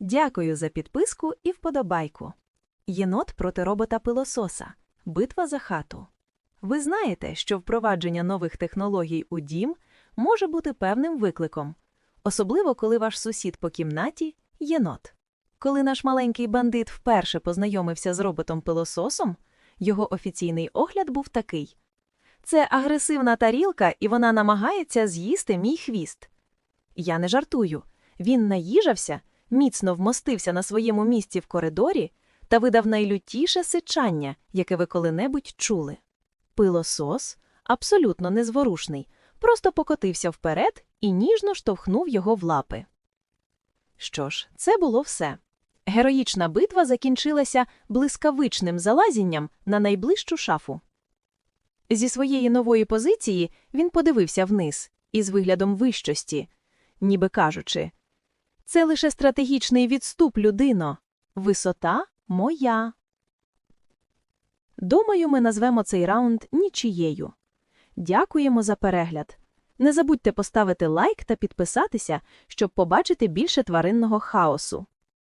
Дякую за підписку і вподобайку. Єнот проти робота пилососа. Битва за хату. Ви знаєте, що впровадження нових технологій у дім може бути певним викликом, особливо коли ваш сусід по кімнаті єнот. Коли наш маленький бандит вперше познайомився з роботом-пилососом, його офіційний огляд був такий: це агресивна тарілка, і вона намагається з'їсти мій хвіст. Я не жартую. Він наїжався, міцно вмостився на своєму місці в коридорі та видав найлютіше сичання, яке ви коли-небудь чули. Пилосос, абсолютно незворушний, просто покотився вперед і ніжно штовхнув його в лапи. Що ж, це було все. Героїчна битва закінчилася блискавичним залазінням на найближчу шафу. Зі своєї нової позиції він подивився вниз із виглядом вищості, ніби кажучи, це лише стратегічний відступ, людино. Висота моя. Думаю, ми назвемо цей раунд нічією. Дякуємо за перегляд. Не забудьте поставити лайк та підписатися, щоб побачити більше тваринного хаосу.